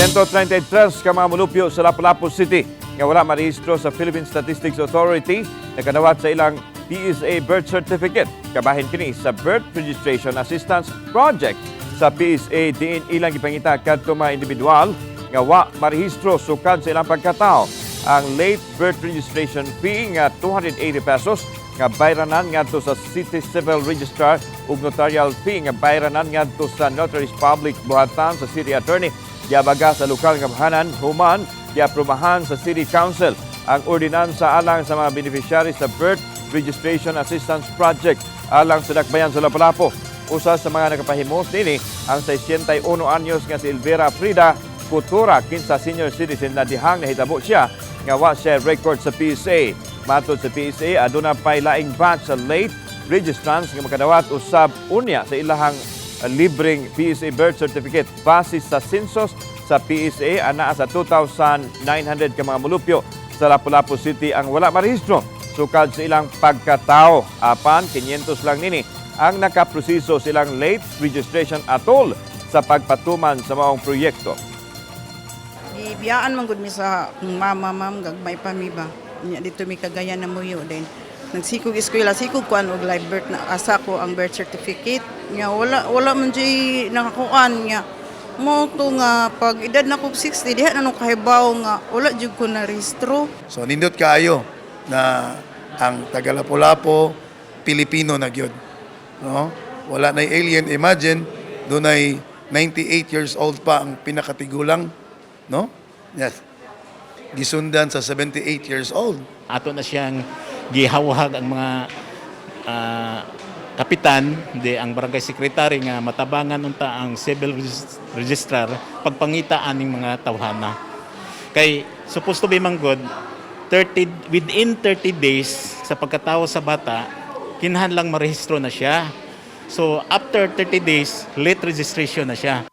133 ka mga mulupyo sa Lapu-Lapu City nga wala marehistro sa Philippine Statistics Authority na kanawat sa ilang PSA birth certificate. Kabahin kini sa Birth Registration Assistance Project sa PSA diin ilang gipangita kadto mga individual nga wa marehistro sukad sa ilang pagkatao. Ang late birth registration fee nga 280 pesos nga bayranan ngadto sa City Civil Registrar ug notarial fee nga bayranan ngadto sa Notaries Public buhatan sa City Attorney giabaga sa lokal nga bahanan human giaprubahan sa City Council ang ordinansa alang sa mga beneficiaries sa Birth Registration Assistance Project alang sa dakbayan sa Lapu-Lapu. Usa sa mga nakapahimos nini ang 61 anyos nga si Elvira Frida Kutura kinsa senior citizen na dihang nahitabo siya nga wa siya record sa PSA. Matod sa PSA, aduna pay laing batch sa late registrants nga makadawat usab unya sa ilahang libreng PSA birth certificate base sa census sa PSA ana sa 2,900 ka mga mulupyo sa Lapu-Lapu City ang wala marehistro sukad sa ilang pagkatao. Apan 500 lang nini ang nakaproseso silang late registration atol sa pagpatuman sa maong proyekto. Ibiyaan man gud mi sa mama ma'am gagmay pa mi ba. Dito mi kagaya na muyo din. Nagsikog eskwela, sikog kuan og live birth na asa ko ang birth certificate. Nya wala wala man jay nakakuan nya. Mo to nga pag edad na kog 60 diha na nung kahibaw nga wala jud ko na rehistro. So nindot kaayo na ang taga Lapu-Lapu Pilipino na gyud. No? Wala na alien imagine doon ay 98 years old pa ang pinakatigulang, no? Yes. Gisundan sa 78 years old. ato na siyang gihawhag ang mga ah, kapitan di ang barangay secretary nga matabangan unta ang civil regis- registrar pagpangita aning mga tawhana. Kay supposed to be manggod 30 within 30 days sa pagkatawo sa bata kinahanglan marehistro na siya. So after 30 days late registration na siya